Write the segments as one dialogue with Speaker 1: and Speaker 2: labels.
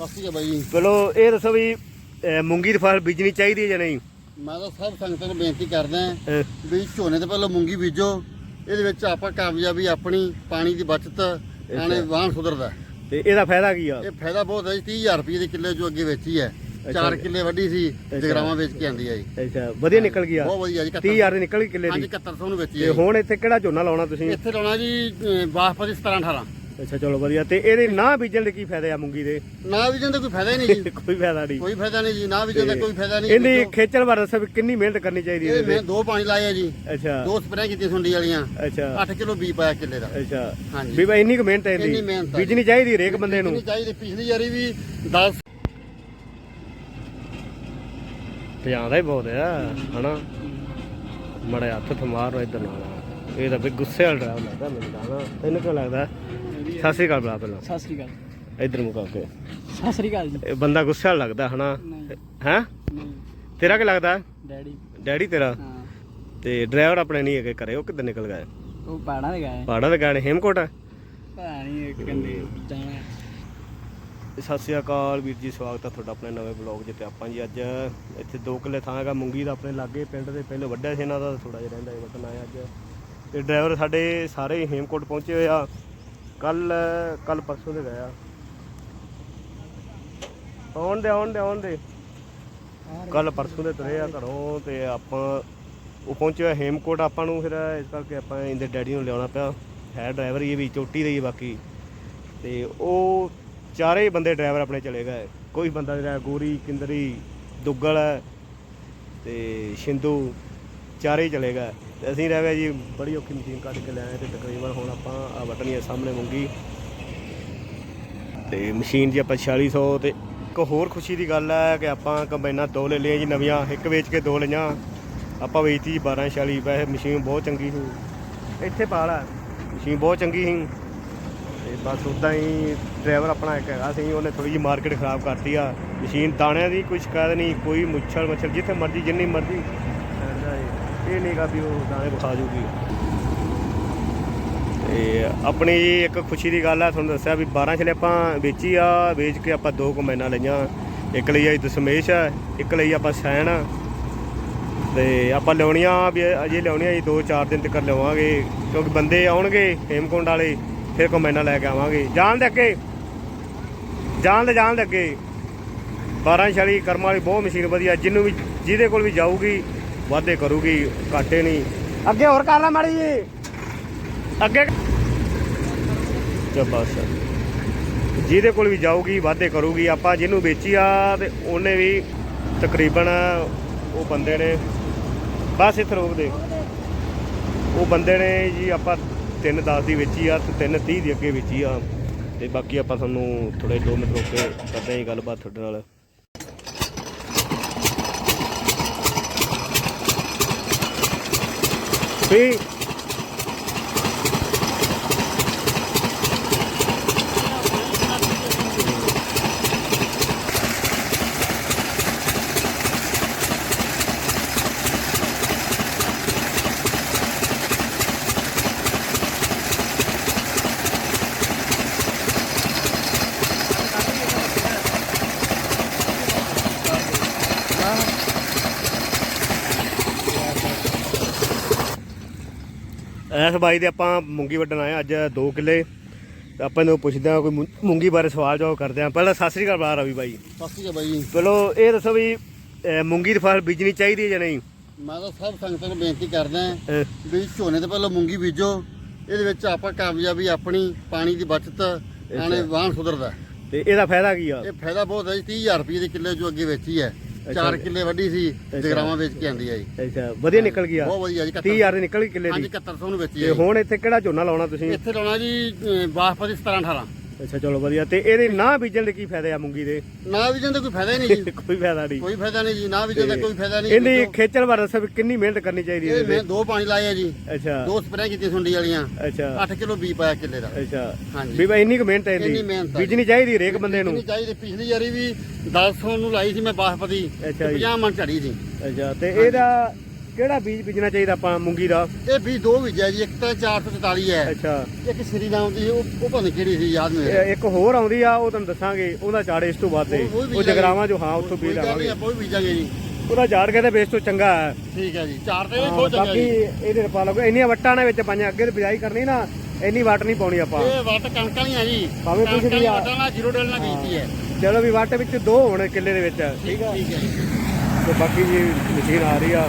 Speaker 1: ਸਤਿ ਸ਼੍ਰੀ ਅਕਾਲ ਬਾਈ
Speaker 2: ਚਲੋ ਇਹ ਦੱਸੋ ਵੀ ਅਹ, ਮੂੰਗੀ ਦੀ ਫਸਲ ਬੀਜਣੀ ਚਾਹੀਦੀ ਹੈ ਜਾਂ ਨਹੀਂ?
Speaker 1: ਮੈਂ ਤਾਂ ਸਭ ਸੰਗਤਾਂ ਨੂੰ ਬੇਨਤੀ ਕਰਦਾ ਵੀ ਝੋਨੇ ਤੋਂ ਪਹਿਲਾਂ ਮੂੰਗੀ ਬੀਜੋ। ਇਹਦੇ ਵਿੱਚ ਆਪਾਂ ਕਾਮਯਾਬੀ ਆਪਣੀ ਪਾਣੀ ਦੀ ਬਚਤ ਆਣੇ ਵਾਹਣ ਸੁਧਰਦਾ।
Speaker 2: ਤੇ ਇਹਦਾ ਫਾਇਦਾ ਕੀ ਆ?
Speaker 1: ਇਹ ਫਾਇਦਾ ਬਹੁਤ ਹੈ ਜੀ 30000 ਰੁਪਏ ਦੇ ਕਿੱਲੇ ਜੋ ਅੱਗੇ ਵੇਚੀ ਹੈ।
Speaker 2: ਅੱਛਾ।
Speaker 1: 4 ਕਿੱਲੇ ਵੱਢੀ ਸੀ ਜਗਰਾਵਾਂ ਵੇਚ ਕੇ ਆਂਦੀ ਹੈ ਜੀ।
Speaker 2: ਅੱਛਾ ਵਧੀਆ ਨਿਕਲ ਗਿਆ।
Speaker 1: ਬਹੁਤ ਵਧੀਆ ਜੀ
Speaker 2: 30000 ਦੀ ਨਿਕਲ ਗਈ ਕਿੱਲੇ
Speaker 1: ਹਾਂਜੀ
Speaker 2: ਦੀ
Speaker 1: 7100 ਨੂੰ ਵੇਚੀ
Speaker 2: ਤੇ
Speaker 1: ਹੈ
Speaker 2: ਹੁਣ ਇੱਥੇ ਕਿਹੜਾ ਝੋਨਾ ਲਾਉਣਾ ਤੁਸੀਂ?
Speaker 1: ਇੱਥੇ ਲਾਉਣਾ ਜੀ ਅਹ, ਬਾਸਪਤੀ 17 18
Speaker 2: ਅੱਛਾ ਚਲੋ ਵਧੀਆ। ਤੇ ਇਹਦੇ ਨਾ ਬੀਜਣ ਦੇ ਕੀ ਫਾਇਦੇ ਆ ਮੂੰਗੀ ਦੇ?
Speaker 1: ਨਾ ਵੀ ਜਾਂਦਾ ਕੋਈ ਫਾਇਦਾ ਹੀ ਨਹੀਂ ਜੀ।
Speaker 2: ਕੋਈ ਫਾਇਦਾ ਨਹੀਂ।
Speaker 1: ਕੋਈ ਫਾਇਦਾ ਨਹੀਂ ਜੀ ਨਾ ਵੀ ਜਾਂਦਾ ਕੋਈ ਫਾਇਦਾ ਨਹੀਂ
Speaker 2: ਇਹਦੀ ਖੇਚਲ ਬਾਰੇ ਦੱਸੋ ਵੀ ਕਿੰਨੀ ਮਿਹਨਤ ਕਰਨੀ ਚਾਹੀਦੀ ਹੈ
Speaker 1: ਇਹ
Speaker 2: ਇਹਦੇ
Speaker 1: ਮੈਂ ਦੋ ਪਾਣੀ ਲਾਏ ਆ ਜੀ?
Speaker 2: ਅੱਛਾ।
Speaker 1: ਦੋ ਸਪਰੇਅ ਕੀਤੀਆਂ ਸੁੰਡੀ ਵਾਲੀਆਂ।
Speaker 2: ਅੱਛਾ।
Speaker 1: 8 ਕਿਲੋ ਬੀ ਪਾਇਆ ਕਿੱਲੇ ਦਾ।
Speaker 2: ਅੱਛਾ।
Speaker 1: ਹਾਂਜੀ।
Speaker 2: ਵੀ ਬਈ ਇੰਨੀ ਕੁ ਮਿਹਨਤ ਹੈ ਇਹਦੀ। ਬੀਜਣੀ ਚਾਹੀਦੀ ਹਰੇਕ ਬੰਦੇ ਨੂੰ।
Speaker 1: ਚਾਹੀਦੀ। ਪਿਛਲੀ ਵਾਰੀ ਵੀ 10
Speaker 2: ਭਜਾਉਂਦਾ ਹੀ ਬਹੁਤ ਆ ਹਨਾ? ਮੜੇ ਹੱਥ ਥਮਾਰ ਨੂੰ ਇੱਧਰ ਨਾਲ। ਇਹ ਤਾਂ ਵੀ ਗੁੱਸੇ ਵਾਲਾ ਡਰਾਈਵਰ ਲੱਗਦਾ ਮੈਨੂੰ ਤਾਂ ਹਨਾ? ਤੈਨੂੰ ਕਿਉਂ ਲੱਗਦਾ? ਸਤਿ ਸ੍ਰੀ ਅਕਾਲ ਬੁਲਾ ਪਹਿਲਾਂ।
Speaker 3: ਸਤਿ ਸ੍ਰੀ ਅਕਾਲ।
Speaker 2: ਇੱਧਰ ਮੁਕਾ ਕੇ
Speaker 3: ਸਤਿ ਸ੍ਰੀ ਅਕਾਲ ਜੀ।
Speaker 2: ਇਹ ਬੰਦਾ ਗੁੱਸੇ ਲੱਗਦਾ ਹਨਾ?
Speaker 3: ਨਹੀਂ।
Speaker 2: ਹੈ?
Speaker 3: ਨਹੀਂ।
Speaker 2: ਤੇਰਾ ਕੀ ਲੱਗਦਾ?
Speaker 3: ਡੈਡੀ।
Speaker 2: ਡੈਡੀ ਤੇਰਾ?
Speaker 3: ਹਾਂ।
Speaker 2: ਤੇ ਡਰਾਈਵਰ ਆਪਣੇ ਨਹੀਂ ਹੈਗੇ ਘਰੇ ਉਹ ਕਿੱਧਰ ਨਿਕਲ ਗਏ?
Speaker 3: ਉਹ ਪਾਣਾ ਦੇ ਗਏ।
Speaker 2: ਪਹਾੜਾਂ ਦੇ ਗਾਣੇ ਹੇਮਕੋਟ? ਆ
Speaker 3: ਪਤਾ ਨਹੀਂ ਇੱਕ ਕੰਨੇ ਜਾਣਾ
Speaker 2: ਸਤਿ ਸ਼੍ਰੀ ਅਕਾਲ ਵੀਰ ਜੀ ਸਵਾਗਤ ਹੈ ਤੁਹਾਡਾ ਆਪਣੇ ਨਵੇਂ ਬਲੌਗ ਜਿੱਤੇ ਆਪਾਂ ਜੀ ਅੱਜ ਇੱਥੇ ਦੋ ਕਿੱਲੇ ਥਾਂ ਹੈਗਾ ਮੁੰਗੀ ਦਾ ਆਪਣੇ ਲਾਗੇ ਪਿੰਡ ਦੇ ਪਹਿਲੇ ਵੱਡਾ ਸੀ ਇਹਨਾਂ ਦਾ ਥੋੜਾ ਜਿਹਾ ਰਹਿੰਦਾ ਹੈ ਵਟਨ ਆਇਆ ਅੱਜ। ਤੇ ਡਰਾਈਵਰ ਸਾਡੇ ਸਾਰੇ ਹੀ ਹੇਮਕੋਟ ਪਹੁੰਚੇ ਹੋਏ ਆ। ਕੱਲ ਕੱਲ ਪਰਸੋਂ ਦੇ ਗਏ ਆਉਣ ਦੇ ਆਉਣ ਦੇ ਆਉਣ ਦੇ। ਕੱਲ ਪਰਸੋਂ ਦੇ ਤੁਰੇ ਆ ਘਰੋਂ ਤੇ ਆਪਾਂ ਉਹ ਪਹੁੰਚਿਆ ਹੇਮਕੋਟ। ਆਪਾਂ ਨੂੰ ਫਿਰ ਇਸ ਕਰਕੇ ਆਪਾਂ ਇਹਦੇ ਡੈਡੀ ਨੂੰ ਲਿਆਉਣਾ ਪਿਆ। ਹੈ ਡਰਾਈਵਰ ਇਹ ਵੀ, ਚੋਟੀ ਰਹੀ ਬਾਕੀ। ਤੇ ਉਹ ਚਾਰੇ ਬੰਦੇ ਡਰਾਈਵਰ ਆਪਣੇ ਚਲੇ ਗਏ। ਕੋਈ ਬੰਦਾ ਜਿਹੜਾ ਗੋਰੀ, ਕਿੰਦਰੀ, ਦੁੱਗਲ ਤੇ ਸ਼ਿੰਦੂ ਚਾਰੇ ਚਲੇ ਗਏ। ਤੇ ਅਸੀਂ ਰਹਿ ਗਏ ਜੀ, ਬੜੀ ਔਖੀ ਮਸ਼ੀਨ ਕੱਢ ਕੇ ਲਿਆਏ ਤੇ ਤਕਰੀਬਨ ਹੁਣ ਆਪਾਂ ਆ ਬਟਨੀ ਆ ਸਾਹਮਣੇ ਮੁੰਗੀ। ਤੇ ਮਸ਼ੀਨ ਜੀ ਆਪਾਂ 4600 ਤੇ ਇੱਕ ਹੋਰ ਖੁਸ਼ੀ ਦੀ ਗੱਲ ਹੈ ਕਿ ਆਪਾਂ ਕੰਬਾਈਨਾਂ ਦੋ ਲੈ ਲਈਆਂ ਜੀ, ਨਵੀਆਂ, ਇੱਕ ਵੇਚ ਕੇ ਦੋ ਲਈਆਂ। ਆਪਾਂ ਵੇਚਤੀ ਜੀ 1240 ਪੈਸੇ ਮਸ਼ੀਨ ਬਹੁਤ ਚੰਗੀ ਸੀ। ਇੱਥੇ ਪਾਲਾ ਮਸ਼ੀਨ ਬਹੁਤ ਚੰਗੀ ਸੀ। ਤੇ ਬਸ ਉਦਾਂ ਹੀ ਡਰਾਈਵਰ ਆਪਣਾ ਇੱਕ ਹੈਗਾ ਸੀ, ਉਹਨੇ ਥੋੜੀ ਜਿਹੀ ਮਾਰਕੀਟ ਖਰਾਬ ਕਰਤੀ ਆ। ਮਸ਼ੀਨ ਦਾਣਿਆਂ ਦੀ ਕੋਈ ਸ਼ਿਕਾਇਤ ਨਹੀਂ, ਕੋਈ ਮੁੱਛਲ ਮੱਛਰ ਜਿੱਥੇ ਮਰਜ਼ੀ, ਜਿੰਨੀ ਮਰਜ਼ੀ। ਰਹਿੰਦਾ ਏ। ਇਹ ਨਹੀਂਗਾ ਵੀ ਉਹ ਦਾਣੇ ਵਿਖਾ ਜੂਗੀ। ਤੇ ਆਪਣੀ ਇੱਕ ਖੁਸ਼ੀ ਦੀ ਗੱਲ ਆ, ਤੁਹਾਨੂੰ ਦੱਸਿਆ ਵੀ 12 ਛਲੇ ਆਪਾਂ ਵੇਚੀ ਆ, ਵੇਚ ਕੇ ਆਪਾਂ ਦੋ ਕਮੈਨਾਂ ਲਈਆਂ। ਇੱਕ ਲਈ ਆ ਜੀ ਦਸ਼ਮੇਸ਼ ਆ, ਇੱਕ ਲਈ ਆਪਾਂ ਸੈਣ ਆ। ਤੇ ਆਪਾਂ ਲਿਆਉਣੀਆਂ ਵੀ ਅਜੇ ਲਿਆਉਣੀਆਂ ਜੀ 2-4 ਦਿਨ ਤੱਕ ਲਿਆਵਾਂਗੇ। ਕਿਉਂਕਿ ਬੰਦੇ ਆਉਣਗੇ ਹੇਮਕੁੰਡ ਵਾਲੇ, ਫਿਰ ਕਮੈਨਾਂ ਲੈ ਕੇ ਆਵਾਂਗੇ। ਜਾਣ ਦੇ ਅੱਗੇ, ਜਾਣ ਦੇ ਜਾਣ ਦੇ ਅੱਗੇ। 12 ਛਲੀ ਕਰਮ ਵਾਲੀ ਬਹੁਤ ਮਸ਼ੀਨ ਵਧੀਆ ਜਿਹਨੂੰ ਵੀ, ਜਿਹਦੇ ਕੋਲ ਵੀ ਜਾਊਗੀ ਵਾਧੇ ਕਰੂਗੀ ਘਾਟੇ ਨਹੀਂ। ਅੱਗੇ ਹੋਰ ਕਰ ਲੈ ਮਾੜੀ ਜੀ। ਅੱਗੇ ਬਸ ਜਿਹਦੇ ਕੋਲ ਵੀ ਜਾਊਗੀ ਵਾਧੇ ਕਰੂਗੀ ਆਪਾਂ ਜਿਹਨੂੰ ਵੇਚੀ ਆ ਤੇ ਉਹਨੇ ਵੀ ਤਕਰੀਬਨ ਉਹ ਬੰਦੇ ਨੇ ਬਸ ਇੱਥੇ ਰੋਕ ਦੇ। ਉਹ ਬੰਦੇ ਨੇ ਜੀ ਆਪਾਂ 310 ਦੀ ਵੇਚੀ ਆ ਤੇ 330 ਦੀ ਅੱਗੇ ਵੇਚੀ ਆ। ਤੇ ਬਾਕੀ ਆਪਾਂ ਤੁਹਾਨੂੰ ਥੋੜੇ 2 ਮਿੰਟ ਰੁਕ ਕੇ ਕਰਦੇ ਹਾਂ ਜੀ ਗੱਲਬਾਤ ਤੁਹਾਡੇ ਨਾਲ। ਵੀ ਐਸ ਬਾਈ ਦੇ ਆਪਾਂ ਮੂੰਗੀ ਵੱਢਣ ਆਏ ਹਾਂ ਅੱਜ 2 ਕਿੱਲੇ। ਤੇ ਆਪਾਂ ਨੂੰ ਪੁੱਛਦੇ ਹਾਂ ਕੋਈ ਮੂੰਗੀ ਬਾਰੇ ਸਵਾਲ ਜਵਾਬ ਕਰਦੇ ਹਾਂ। ਪਹਿਲਾਂ ਸਤਿ ਸ੍ਰੀ ਅਕਾਲ ਬੁਲਾ ਰਵੀ ਬਾਈ।
Speaker 1: ਸਤਿ ਸ਼੍ਰੀ ਅਕਾਲ ਬਾਈ
Speaker 2: ਚਲੋ ਇਹ ਦੱਸੋ ਵੀ ਅਹ, ਮੂੰਗੀ ਦੀ ਫਸਲ ਬੀਜਣੀ ਚਾਹੀਦੀ ਹੈ ਜਾਂ ਨਹੀਂ?
Speaker 1: ਮੈਂ ਤਾਂ ਸਭ ਸੰਗਤਾਂ ਨੂੰ ਬੇਨਤੀ ਕਰਦਾ
Speaker 2: ਅਹ,
Speaker 1: ਵੀ ਝੋਨੇ ਤੋਂ ਪਹਿਲਾਂ ਮੂੰਗੀ ਬੀਜੋ। ਇਹਦੇ ਵਿੱਚ ਆਪਾਂ ਕਾਮਯਾਬੀ ਆਪਣੀ ਪਾਣੀ ਦੀ ਬਚਤ ਆਣੇ ਵਾਹਣ ਸੁਧਰਦਾ।
Speaker 2: ਤੇ ਇਹਦਾ ਫਾਇਦਾ ਕੀ ਆ?
Speaker 1: ਇਹ ਫਾਇਦਾ ਬਹੁਤ ਹੈ ਜੀ 30000 ਰੁਪਏ ਦੇ ਕਿੱਲੇ ਜੋ ਅੱਗੇ ਵੇਚੀ ਹੈ। 4 ਕਿੱਲੇ ਵੱਢੀ ਸੀ ਜਗਰਾਵਾਂ ਵੇਚ ਕੇ ਆਂਦੀ ਜੀ।
Speaker 2: ਅੱਛਾ ਵਧੀਆ ਨਿਕਲ ਗਿਆ।
Speaker 1: ਬਹੁਤ ਵਧੀਆ ਜੀ
Speaker 2: 30000 ਦੀ ਨਿਕਲ ਗਈ ਕਿੱਲੇ
Speaker 1: ਹਾਂਜੀ
Speaker 2: ਦੀ
Speaker 1: 7100 ਨੂੰ ਵੇਚੀ
Speaker 2: ਤੇ ਹੁਣ ਇੱਥੇ ਕਿਹੜਾ ਝੋਨਾ ਲਾਉਣਾ ਤੁਸੀਂ?
Speaker 1: ਇੱਥੇ ਲਾਉਣਾ ਜੀ ਬਾਸਪਤੀ 17 18
Speaker 2: ਅੱਛਾ ਚਲੋ ਵਧੀਆ। ਤੇ ਇਹਦੇ ਨਾ ਬੀਜਣ ਦੇ ਕੀ ਫਾਇਦੇ ਆ ਮੂੰਗੀ ਦੇ?
Speaker 1: ਨਾ ਵੀ ਜਾਂਦਾ ਕੋਈ ਫਾਇਦਾ ਹੀ ਨਹੀਂ ਜੀ।
Speaker 2: ਕੋਈ ਫਾਇਦਾ ਨਹੀਂ।
Speaker 1: ਕੋਈ ਫਾਇਦਾ ਨਹੀਂ ਜੀ ਨਾ ਵੀ ਜਾਂਦਾ ਕੋਈ ਫਾਇਦਾ ਨਹੀਂ
Speaker 2: ਇਹਦੀ ਖੇਚਲ ਬਾਰੇ ਦੱਸੋ ਵੀ ਕਿੰਨੀ ਮਿਹਨਤ ਕਰਨੀ ਚਾਹੀਦੀ ਹੈ
Speaker 1: ਮੈਂ ਦੋ ਪਾਣੀ ਲਾਏ ਆ ਜੀ।
Speaker 2: ਅੱਛਾ।
Speaker 1: ਦੋ ਸਪਰੇਅ ਕੀਤੀਆਂ ਸੁੰਡੀ ਵਾਲੀਆਂ।
Speaker 2: ਅੱਛਾ।
Speaker 1: 8 ਕਿਲੋ ਬੀ ਪਾਇਆ ਕਿੱਲੇ ਦਾ।
Speaker 2: ਅੱਛਾ।
Speaker 1: ਹਾਂਜੀ।
Speaker 2: ਵੀ ਬਈ ਇੰਨੀ ਕੁ ਮਿਹਨਤ ਹੈ ਇਹਦੀ। ਬੀਜਣੀ ਚਾਹੀਦੀ ਹਰੇਕ ਬੰਦੇ ਨੂੰ।
Speaker 1: ਨਹੀਂ ਚਾਹੀਦੀ। ਪਿਛਲੀ ਵਾਰੀ ਵੀ 1000 ਨੂੰ ਲਾਈ ਸੀ ਮੈਂ ਬਾਸਪਤੀ
Speaker 2: ਅੱਛਾ ਜੀ।
Speaker 1: 50 ਮਣ ਝੜੀ ਸੀ।
Speaker 2: ਅੱਛਾ ਤੇ ਇਹਦਾ ਕਿਹੜਾ ਬੀਜ ਬੀਜਣਾ ਚਾਹੀਦਾ ਆਪਾਂ ਮੂੰਗੀ ਦਾ?
Speaker 1: ਇਹ ਵੀ ਦੋ ਬੀਜਿਆ ਜੀ ਇੱਕ ਤਾਂ 444 ਹੈ।
Speaker 2: ਅੱਛਾ।
Speaker 1: ਇੱਕ ਸ੍ਰੀ ਨਾਮ ਦੀ ਉਹ ਉਹ ਪਤਾ ਨੀ ਕਿਹੜੀ ਸੀ ਯਾਦ ਨਹੀਂ
Speaker 2: ਇਹ ਇੱਕ ਹੋਰ ਆਉਂਦੀ ਆ ਉਹ ਤੁਹਾਨੂੰ ਦੱਸਾਂਗੇ ਉਹਦਾ ਝਾੜ ਇਸ ਤੋਂ ਵੱਧ ਹੈ
Speaker 1: ਉਹ- ਉਹ ਵੀ
Speaker 2: ਉਹ
Speaker 1: ਬੀਜਾਂਗੇ।
Speaker 2: ਜਗਰਾਵਾਂ ਜੋ ਹਾਂ ਉੱਥੋਂ ਬੀਜ ਲਾਵਾਂਗੇ।
Speaker 1: ਆਪਾਂ ਉਹ ਵੀ ਬੀਜਾਂਗੇ ਜੀ।
Speaker 2: ਉਹਦਾ ਝਾੜ ਕਹਿੰਦੇ ਬੇਸ ਤੋਂ ਚੰਗਾ ਹੈ।
Speaker 1: ਠੀਕ ਹੈ ਜੀ ਚਾਰ ਤੇ ਇਹ
Speaker 2: ਹਾਂ,
Speaker 1: ਬਹੁਤ ਚੰਗਾ
Speaker 2: ਬਾਕੀ
Speaker 1: ਜੀ।
Speaker 2: ਇਹਦੇ ਪਾ ਲਓ ਇੰਨੀਆਂ ਵੱਟਾਂ ਨੇ ਵਿੱਚ ਪਾਈਆਂ ਅੱਗੇ ਤੇ ਬਿਜਾਈ ਕਰਨੀ ਨਾ ਇੰਨੀ ਵੱਟ ਨਹੀਂ ਪਾਉਣੀ ਆਪਾਂ।
Speaker 1: ਇਹ ਵੱਟ ਕਣਕਾਂ ਹੀ ਆ ਜੀ।
Speaker 2: ਭਾਵੇਂ ਕੁਛ
Speaker 1: ਕਣਕਾਂ
Speaker 2: ਵੀ ਆ।
Speaker 1: ਵੱਟਾਂ ਨਾਲ ਜ਼ੀਰੋ ਡਲ ਨਾਲ ਬੀਜਦੀ ਹੈ।
Speaker 2: ਚਲੋ ਵੀ ਵੱਟ ਵਿੱਚ ਦੋ ਹੋਣ ਕਿੱਲੇ ਦੇ ਵਿੱਚ।
Speaker 1: ਠੀਕ ਹੈ ਹੈ
Speaker 2: ਤੇ ਬਾਕੀ ਜੀ ਮਸ਼ੀਨ ਆ ਰਹੀ ਆ।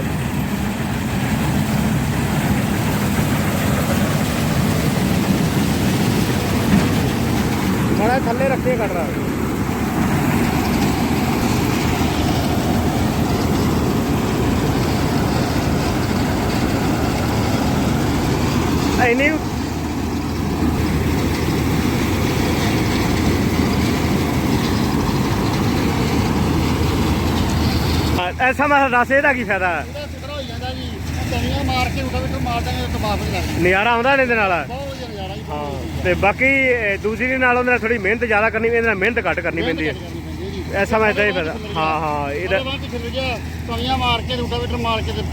Speaker 2: ਮਾੜਾ ਜਿਹਾ ਥੱਲੇ ਰੱਖੇ ਕਟਰਾ। ਐ ਨਹੀਂ ਐਸਾ ਮੈਂ ਦੱਸ ਇਹਦਾ ਕੀ ਫਾਇਦਾ?
Speaker 1: ਇਹਦਾ ਸਿੱਧਰਾ ਹੋ ਜਾਂਦਾ ਜੀ। ਤਣੀਆਂ ਮਾਰ ਕੇ ਉਠਾ ਵਿੱਚ ਮਾਰ ਦਾਂਗੇ ਤਾਂ ਮਾਫ ਨਹੀਂ ਲੱਗਦੀ
Speaker 2: ਨਜ਼ਾਰਾ ਆਉਂਦਾ ਇਹਦੇ ਨਾਲ।
Speaker 1: ਬਹੁਤ
Speaker 2: ਤੇ ਬਾਕੀ ਇਹ ਦੂਸਰੀ ਦੇ ਨਾਲ ਨਾਲ ਥੋੜੀ ਮਿਹਨਤ ਜ਼ਿਆਦਾ ਕਰਨੀ ਇਹਦੇ ਨਾਲ ਮਿਹਨਤ ਘੱਟ ਕਰਨੀ ਪੈਂਦੀ ਹੈ।
Speaker 1: ਪੈਂਦੀ
Speaker 2: ਐਸਾ ਮੈਂ ਤਾਂ ਹੀ ਫਾਇਦਾ ਹਾਂ ਹਾਂ
Speaker 1: ਇਹਦਾ ਬਾਅਦ ਫਿਰ ਮਾਰ ਕੇ ਮਾਰ ਕੇ ਤੇ